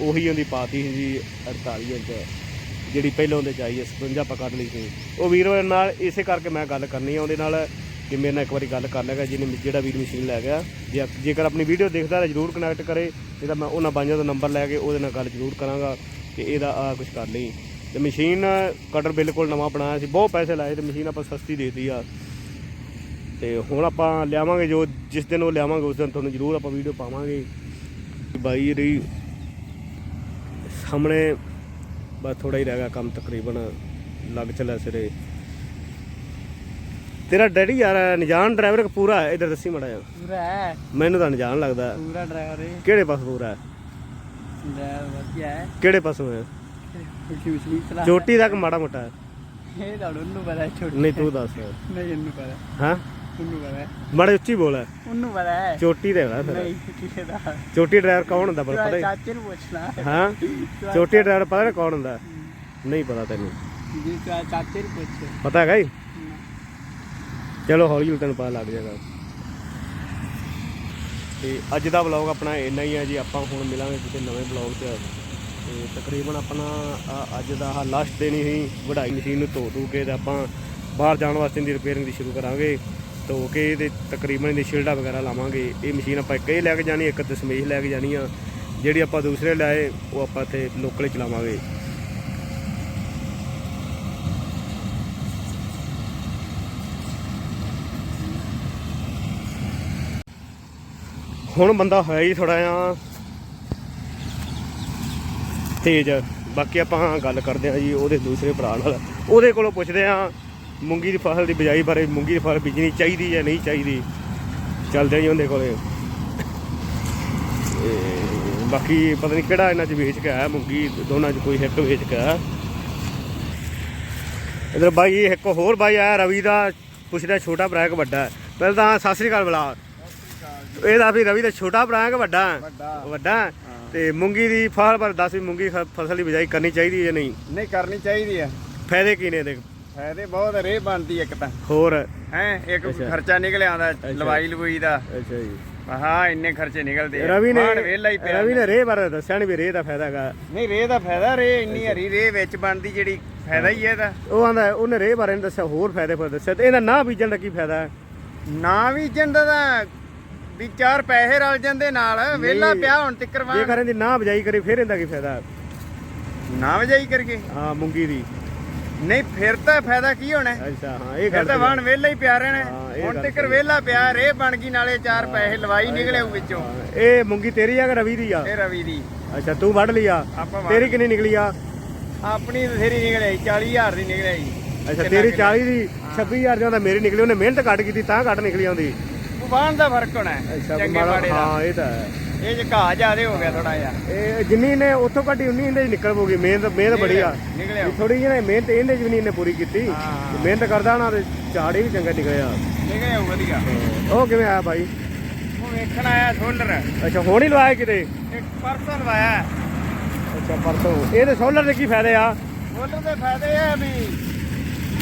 Speaker 2: ਉਹੀ ਉਹਦੀ ਪਾਤੀ ਸੀ ਜੀ 48 ਇੰਚ, ਜਿਹੜੀ ਪਹਿਲਾਂ ਉਹਦੇ ਚ ਆਈ ਹੈ 57 ਆਪਾਂ ਕੱਢ ਲਈ ਸੀ। ਉਹ ਵੀਰ ਹੋਰਾਂ ਨਾਲ ਇਸੇ ਕਰਕੇ ਮੈਂ ਗੱਲ ਕਰਨੀ ਆ, ਉਹਦੇ ਨਾਲ ਕਿ ਮੇਰੇ ਨਾਲ ਇੱਕ ਵਾਰੀ ਗੱਲ ਕਰ ਲੇਗਾ ਜਿਹਨੇ ਜਿਹੜਾ ਵੀਰ ਮਸ਼ੀਨ ਲੈ ਗਿਆ। ਜੇ ਜੇਕਰ ਆਪਣੀ ਵੀਡੀਓ ਦੇਖਦਾ ਤਾਂ ਜਰੂਰ ਕਨੈਕਟ ਕਰੇ, ਨਹੀਂ ਤਾਂ ਮੈਂ ਉਹਨਾਂ ਬਾਈਆਂ ਦਾ ਨੰਬਰ ਲੈ ਕੇ ਉਹਦੇ ਨਾਲ ਗੱਲ ਜਰੂਰ ਕਰਾਂਗਾ ਕਿ ਇਹਦਾ ਆ ਕੁਝ ਕਰ ਲਈ। ਤੇ ਮਸ਼ੀਨ ਕਟਰ ਬਿਲਕੁਲ ਨਵਾਂ ਬਣਾਇਆ ਸੀ ਬਹੁਤ ਪੈਸੇ ਲਾਏ ਤੇ ਮਸ਼ੀਨ ਆਪਾਂ ਸਸਤੀ ਦੇਤੀ ਆ। ਤੇ ਹੁਣ ਆਪਾਂ ਲਿਆਵਾਂਗੇ ਜੋ ਜਿਸ ਦਿਨ ਉਹ ਲਿਆਵਾਂਗੇ ਉਸ ਦਿਨ ਤੁਹਾਨੂੰ ਜਰੂਰ ਆਪਾਂ ਵੀਡੀਓ ਪਾਵਾਂਗੇ। ਬਾਈ ਰਹੀ ਸਾਹਮਣੇ ਬਸ ਥੋੜਾ ਹੀ ਰਹਿ ਗਿਆ ਕੰਮ ਤਕਰੀਬਨ ਲੱਗ ਚੱਲਿਆ ਸਿਰੇ। ਤੇਰਾ ਡੈਡੀ ਯਾਰ ਅਣਜਾਣ ਡਰਾਈਵਰ ਪੂਰਾ ਹੈ? ਇਧਰ ਦੱਸੀ ਮੜਾ
Speaker 3: ਪੂਰਾ ਹੈ।
Speaker 2: ਮੈਨੂੰ ਤਾਂ ਅਣਜਾਣ ਲੱਗਦਾ।
Speaker 3: ਪੂਰਾ ਡਰਾਈਵਰ
Speaker 2: ਕਿਹੜੇ ਪਾਸ ਪੂਰਾ ਹੈ?
Speaker 3: ਡਰਾਈਵਰ ਵਧੀਆ ਹੈ।
Speaker 2: ਕਿਹੜੇ ਪਾਸੋਂ ਹੈ?
Speaker 3: ਖੁਸ਼ੀ ਖੁਸ਼ੀ ਚਲਾ
Speaker 2: ਚੋਟੀ ਤੱਕ ਮਾੜਾ ਮੋਟਾ
Speaker 3: ਇਹ ਤਾਂ ਉਹਨੂੰ ਪਤਾ ਹੈ ਛੋਟੀ
Speaker 2: ਨਹੀਂ ਤੂੰ ਦੱਸ।
Speaker 3: ਨਹੀਂ ਇਹਨੂੰ ਪਤਾ।
Speaker 2: ਹਾਂ?
Speaker 3: ਉਹਨੂੰ ਪਤਾ ਹੈ।
Speaker 2: ਮਾੜਾ ਉੱਚੀ ਬੋਲ ਹੈ।
Speaker 3: ਉਹਨੂੰ ਪਤਾ ਹੈ।
Speaker 2: ਚੋਟੀ ਦੇ ਹੋਣਾ ਫਿਰ।
Speaker 3: ਨਹੀਂ ਕਿਹਦੇ ਦਾ
Speaker 2: ਚੋਟੀ ਡਰਾਈਵਰ ਕੌਣ ਹੁੰਦਾ ਪਰ ਪਤਾ ਹੀ।
Speaker 3: ਚਾਚੇ ਨੂੰ ਪੁੱਛਣਾ
Speaker 2: ਹਾਂ? ਚੋਟੀ ਡਰਾਈਵਰ ਪਤਾ ਨਾ ਕੌਣ ਹੁੰਦਾ। ਨਹੀਂ ਪਤਾ ਤੈਨੂੰ।
Speaker 3: ਜੀ ਚਾ- ਚਾਚੇ ਨੂੰ ਪੁੱਛ।
Speaker 2: ਪਤਾ ਹੈਗਾ ਹੀ? ਚਲੋ ਹੌਲੀ ਹੌਲੀ ਤੁਹਾਨੂੰ ਪਤਾ ਲੱਗ ਜਾਏਗਾ। ਤੇ ਅੱਜ ਦਾ ਵਲੌਗ ਆਪਣਾ ਇੰਨਾ ਹੀ ਹੈ ਜੀ। ਆਪਾਂ ਹੁਣ ਮਿਲਾਂਗੇ ਕਿਸੇ ਨਵੇਂ ਵਲੌਗ 'ਚ। ਤੇ ਤਕਰੀਬਨ ਆਪਣਾ ਅੱਜ ਦਾ ਆਹ ਲਾਸਟ ਦਿਨ ਹੀ ਵਢਾਈ ਮਸ਼ੀਨ ਨੂੰ ਧੋ ਧੂ ਕੇ ਤੇ ਆਪਾਂ ਬਾਹਰ ਜਾਣ ਵਾਸਤੇ ਦੀ ਰਿਪੇਅਰਿੰਗ ਦੀ ਸ਼ੁਰੂ ਕਰਾਂਗੇ। ਧੋ ਕੇ ਤੇ ਤਕਰੀਬਨ ਇਹਦੀ ਸ਼ਿਲਡਾ ਵਗੈਰਾ ਲਾਵਾਂਗੇ। ਇਹ ਮਸ਼ੀਨ ਆਪਾਂ ਇੱਕ ਹੀ ਲੈ ਕੇ ਜਾਣੀ, ਇੱਕ ਦਸ਼ਮੇਸ਼ ਲੈ ਕੇ ਜਾਣੀ ਆ। ਜਿਹੜੀ ਆਪਾਂ ਦੂਸਰੇ ਲਾਏ ਉਹ ਆਪਾਂ ਇੱਥੇ ਲੋਕਲ ਚਲਾਵਾਂਗੇ। ਹੁਣ ਬੰਦਾ ਹੋਇਆ ਹੀ ਥੋੜਾ ਜਿਹਾ। ਤੇਜ਼। ਬਾਕੀ ਆਪਾਂ ਗੱਲ ਕਰਦੇ ਆ ਜੀ ਉਹਦੇ ਦੂਸਰੇ ਭਰਾ ਨਾਲ। ਉਹਦੇ ਕੋਲੋਂ ਪੁੱਛਦੇ ਆ ਮੂੰਗੀ ਦੀ ਫਸਲ ਦੀ ਬਿਜਾਈ ਬਾਰੇ ਮੂੰਗੀ ਦੀ ਫਸਲ ਬੀਜਣੀ ਚਾਹੀਦੀ ਜਾਂ ਨਹੀਂ ਚਾਹੀਦੀ? ਚੱਲਦੇ ਆ ਜੀ ਉਹਦੇ ਕੋਲੇ। ਬਾਕੀ ਪਤਾ ਨਹੀਂ ਕਿਹੜਾ ਇਹਨਾਂ ਚ ਵੇਚ ਕੇ ਆਇਆ ਮੂੰਗੀ ਦੋਨਾਂ ਚ ਕੋਈ ਇੱਕ ਵੇਚ ਕੇ ਆਇਆ। ਇਧਰ ਬਾਈ ਇੱਕ ਹੋਰ ਬਾਈ ਆਇਆ ਰਵੀ ਦਾ। ਪੁੱਛਦਾ ਛੋਟਾ ਭਰਾ ਕਿ ਵੱਡਾ? ਪਹਿਲਾਂ ਤਾਂ ਸਤਿ ਸ੍ਰੀ ਅਕਾਲ ਬੁਲਾ। ਇਹਦਾ ਵੀ ਰਵੀ ਦਾ ਛੋਟਾ ਭਰਾ ਹੈ ਕਿ ਵੱਡਾ?
Speaker 4: ਵੱਡਾ?
Speaker 2: ਤੇ ਮੂੰਗੀ ਦੀ ਫਸਲ ਪਰ ਦੱਸ ਵੀ ਮੂੰਗੀ ਖ- ਫਸਲ ਦੀ ਬਿਜਾਈ ਕਰਨੀ ਚਾਹੀਦੀ ਹੈ ਜਾਂ ਨਹੀਂ?
Speaker 4: ਨਹੀਂ ਕਰਨੀ ਚਾਹੀਦੀ ਆ
Speaker 2: ਫਾਇਦੇ ਕੀ ਨੇ ਇਹਦੇ?
Speaker 4: ਫਾਇਦੇ ਬਹੁਤ ਰੇ ਬਣਦੀ ਇੱਕ ਤਾਂ।
Speaker 2: ਹੋਰ?
Speaker 4: ਹੈ ਇੱਕ
Speaker 2: ਅੱਛਾ।
Speaker 4: ਖਰਚਾ ਨਿਕਲ ਆਉਂਦਾ ਲਵਾਈ ਲਵਾਈ ਦਾ।
Speaker 2: ਅੱਛਾ ਜੀ।
Speaker 4: ਹਾਂ ਇੰਨੇ ਖਰਚੇ ਨਿਕਲਦੇ ਆ।
Speaker 2: ਰਵੀ ਨੇ
Speaker 4: ਬਾਹਰ ਵਿਹਲਾ ਹੀ ਪਿਆ
Speaker 2: ਰਵੀ ਨੇ ਰੇ ਬਾਰੇ ਦੱਸਿਆ ਨਹੀਂ ਵੀ ਰੇ ਦਾ ਫਾਇਦਾ ਹੈਗਾ।
Speaker 4: ਨਹੀਂ ਰੇ ਦਾ ਫਾਇਦਾ ਰੇ ਇੰਨੀ ਹਰੀ ਰੇ ਵਿੱਚ ਬਣਦੀ ਜਿਹੜੀ ਫਾਇਦਾ ਹੀ ਹੈ ਇਹਦਾ।
Speaker 2: ਉਹ ਆਂਦਾ ਉਹਨੇ ਰੇ ਬਾਰੇ ਨਹੀਂ ਦੱਸਿਆ ਹੋਰ ਫਾਇਦੇ ਪਰ ਦੱਸਿਆ। ਤੇ ਇਹਦਾ ਨਾ ਬੀਜਣ ਦਾ ਕੀ ਫਾਇਦਾ ਹੈ?
Speaker 4: ਨਾ ਵੀ ਜੰਦਾ ਦਾ ਵੀ ਚਾਰ ਪੈਸੇ ਰਲ ਜਾਂਦੇ ਨਾਲ ਵਿਹਲਾ ਪਿਆ ਹੁਣ ਤਿੱਕਰ
Speaker 2: ਜੇ ਕਰੇ ਦੀ ਨਾ ਬਿਜਾਈ ਕਰੇ ਫਿਰ ਇਹਦਾ ਕੀ ਫਾਇਦਾ?
Speaker 4: ਨਾ ਵਜਾਈ ਕਰਕੇ
Speaker 2: ਹਾਂ ਮੂੰਗੀ ਦੀ।
Speaker 4: ਨਹੀਂ ਫਿਰ ਤਾਂ ਫਾਇਦਾ ਕੀ ਹੋਣਾ?
Speaker 2: ਅੱਛਾ ਹਾਂ ਇਹ ਗੱਲ
Speaker 4: ਤਾਂ ਵਾਣ ਵਿਹਲਾ ਹੀ ਪਿਆ ਰਹਿਣਾ। ਹੁਣ ਤਿੱਕਰ। ਵਿਹਲਾ ਪਿਆ ਰੇ ਬਣ ਗਈ ਨਾਲੇ ਚਾਰ ਪੈਸੇ ਲਵਾਈ ਨਿਕਲੇ ਉਹ ਵਿੱਚੋਂ।
Speaker 2: ਇਹ ਮੂੰਗੀ ਤੇਰੀ ਆ ਕਿ ਰਵੀ ਦੀ ਆ?
Speaker 4: ਇਹ ਰਵੀ ਦੀ।
Speaker 2: ਅੱਛਾ ਤੂੰ ਵੱਢ ਲਈ ਆ? ਤੇਰੀ ਕਿੰਨੀ ਨਿਕਲੀ ਆ?
Speaker 4: ਆਪਣੀ ਬਥੇਰੀ ਨਿਕਲੇ 40000 ਦੀ ਨਿਕਲੇ ਜੀ
Speaker 2: ਅੱਛਾ ਤੇਰੀ 40 ਦੀ 26000 ਦੀ ਮੇਰੀ ਨਿਕਲੀ ਉਹਨੇ ਮਿਹਨਤ ਕੱਢ ਕੀਤੀ ਤਾਂ ਕੱਢ ਨਿਕਲੀ ਆਉਂਦੀ।
Speaker 4: ਵਾਹਣ ਦਾ ਫ਼ਰਕ ਹੋਣਾ ਹੈ, ਚੰਗੇ
Speaker 2: ਮਾੜਾ-
Speaker 4: ਦਾ।
Speaker 2: ਹਾਂ ਇਹ ਤਾਂ ਹੈ।
Speaker 4: ਇਹ ਜੇ ਘਾਹ ਜ਼ਿਆਦੇ ਹੋ ਗਿਆ ਥੋੜਾ ਜਿਹਾ।
Speaker 2: ਇਹ ਜਿੰਨੀ ਨੇ ਉੱਥੋਂ ਕੱਢੀ ਉਨੀ ਇਹਦੇ ਚ ਨਿਕਲ ਪਊਗੀ ਮਿਹਨਤ ਮਿਹਨਤ ਬੜੀ ਆ।
Speaker 4: ਨਿਕਲਿਆ
Speaker 2: ਥੋੜੀ ਜਿਹੀ ਨੇ ਮਿਹਨਤ ਇਹਦੇ ਚ ਵੀ ਨਹੀਂ ਇਹਨੇ ਪੂਰੀ ਕੀਤੀ। ਮਿਹਨਤ ਕਰਦਾ ਨਾ ਤੇ ਝਾੜੀ ਵੀ ਚੰਗਾ ਨਿਕਲਿਆ।
Speaker 4: ਨਿਕਲਿਆ ਵਧੀਆ।
Speaker 2: ਉਹ ਕਿਵੇਂ ਆਇਆ ਭਾਈ
Speaker 4: ਉਹ ਵੇਖਣ ਆਇਆ ਸੋਲਰ।
Speaker 2: ਅੱਛਾ ਹੁਣ ਹੀ ਲਵਾਇਆ ਕਿਤੇ?
Speaker 4: ਇੱਕ ਪਰਸਨ ਲਾਇਆ
Speaker 2: ਅੱਛਾ ਪਰਸੋਂ। ਇਹਦੇ ਸੋਲਰ ਦੇ ਕੀ ਫਾਇਦੇ ਆ?
Speaker 4: ਸੋਲਰ ਦੇ ਫਾਇਦੇ ਆ ਵੀ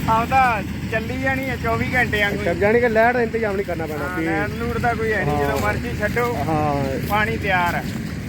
Speaker 4: ਆਪਦਾ ਚੱਲੀ ਜਾਣੀ ਹੈ 24 ਘੰਟੇ ਵਾਂਗੂ
Speaker 2: ਅੱਛਾ ਜਾਣੀ ਕਿ ਲੈਟ ਦਾ ਇੰਤਜ਼ਾਮ ਨਹੀਂ ਕਰਨਾ ਪੈਣਾ ਵੀ
Speaker 4: ਲੈਣ ਲੂੜ ਦਾ ਕੋਈ ਹੈ ਨਹੀਂ
Speaker 2: ਹਾਂ।
Speaker 4: ਜਦੋਂ ਮਰਜ਼ੀ ਛੱਡੋ
Speaker 2: ਹਾਂ।
Speaker 4: ਪਾਣੀ ਤਿਆਰ ਹੈ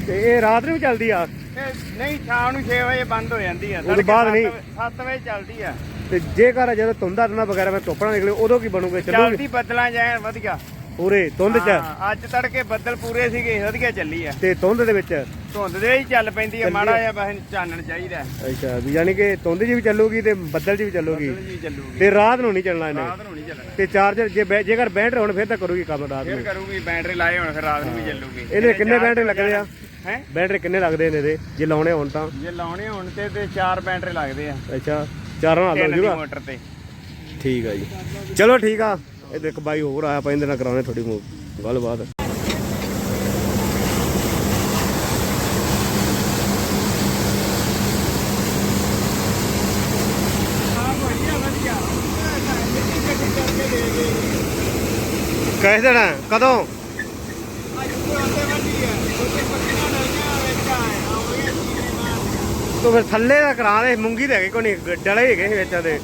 Speaker 2: ਤੇ ਇਹ ਰਾਤ ਨੂੰ ਵੀ ਚੱਲਦੀ ਆ?
Speaker 4: ਇਹ ਨਹੀਂ ਸ਼ਾਮ ਨੂੰ 6 ਵਜੇ ਬੰਦ ਹੋ ਜਾਂਦੀ ਹੈ
Speaker 2: ਉਹ ਤੋਂ ਬਾਅਦ ਨਹੀਂ?
Speaker 4: 7 ਵਜੇ ਚੱਲਦੀ ਆ।
Speaker 2: ਤੇ ਜੇਕਰ ਜਦੋਂ ਤੁੰਦਾ ਤੁੰਦਾ ਵਗੈਰਾ ਮੈਂ ਧੁੱਪਣਾ ਨਿਕਲੇ ਉਦੋਂ ਕੀ ਬਣੂਗਾ? ਚੱਲੂਗੀ?
Speaker 4: ਚੱਲਦੀ ਬੱਦਲਾਂ ਜਾਣ ਵਧੀਆ।
Speaker 2: ਪੂਰੇ ਤੁੰਦ ਚ?
Speaker 4: ਹਾਂ, ਅੱਜ ਤੜਕੇ ਬੱਦਲ ਪੂਰੇ ਸੀਗੇ ਵਧੀਆ ਚੱਲੀ ਆ।
Speaker 2: ਤੇ ਤੁੰਦ ਦੇ ਵਿੱਚ?
Speaker 4: ਧੁੰਦ ਦੇ ਹੀ ਚੱਲ ਪੈਂਦੀ ਆ ਮਾੜਾ। ਜਿਹਾ ਬਸ ਚਾਨਣ ਚਾਹੀਦਾ।
Speaker 2: ਅੱਛਾ ਵੀ ਯਾਨੀ ਕਿ ਤੁੰਦ ਜੀ ਵੀ ਚੱਲੂਗੀ ਤੇ ਬੱਦਲ ਜੀ ਵੀ ਚੱਲੂਗੀ।
Speaker 4: ਬੱਦਲ ਜੀ ਚੱਲੂਗੀ।
Speaker 2: ਤੇ ਰਾਤ ਨੂੰ ਨਹੀਂ ਚੱਲਣਾ ਇਹਨੇ?
Speaker 4: ਰਾਤ ਨੂੰ ਨਹੀਂ ਚੱਲਣਾ।
Speaker 2: ਤੇ ਚਾਰਜਰ ਜੇ ਬੈ- ਜੇਕਰ ਬੈਟਰੀ ਹੋਣ ਫਿਰ ਤਾਂ ਕਰੂਗੀ ਕੰਮ ਰਾਤ
Speaker 4: ਫਿਰ
Speaker 2: ਨੂੰ।
Speaker 4: ਕਰੂਗੀ ਬੈਟਰੀ ਲਾਏ ਹੁਣ ਫਿਰ ਰਾਤ ਨੂੰ ਵੀ ਚੱਲੂਗੀ।
Speaker 2: ਇਹਦੇ ਕਿੰਨੇ ਬੈਟਰੀ ਲੱਗਦੇ ਆ?
Speaker 4: ਹੈ?
Speaker 2: ਬੈਟਰੀ ਕਿੰਨੇ ਲੱਗਦੇ ਨੇ ਇਹਦੇ? ਜੇ ਲਾਉਣੇ ਹੋਣ ਤਾਂ।
Speaker 4: ਜੇ ਲਾਉਣੇ ਹੁਣ ਤੇ ਤੇ ਚਾਰ ਬੈਟਰੀ ਲੱਗਦੇ ਆ।
Speaker 2: ਅੱਛਾ ਚਾਰਾਂ ਨਾਲ
Speaker 4: ਤਿੰਨ
Speaker 2: ਲੱਗ
Speaker 4: ਦੀ
Speaker 2: ਜੂਗਾ
Speaker 4: ਮੋਟਰ ਤੇ।
Speaker 2: ਠੀਕ ਆ ਜੀ। ਚਲੋ ਠੀਕ ਆ। ਇਹ ਇੱਕ ਬਾਈ ਹੋਰ ਆਇਆ ਪੈਂਦੇ ਨਾਲ ਕਰਾਉਣੇ ਥੋੜੀ ਗੱਲਬਾਤ
Speaker 4: ਹਾਂ ਦੇ ਦੇ
Speaker 2: ਕਹਿ ਦੇਣਾ, ਕਦੋਂ?
Speaker 4: ਅੱਜ
Speaker 2: ਫਿਰ ਥੱਲੇ ਦਾ ਕਰਾ ਦੇ ਮੂੰਗੀ ਦੇ ਹੈਗੇ ਕੋਈ ਨਹੀਂ ਡਲੇ ਹੈਗੇ ਵਿੱਚ ਉਹਦੇ।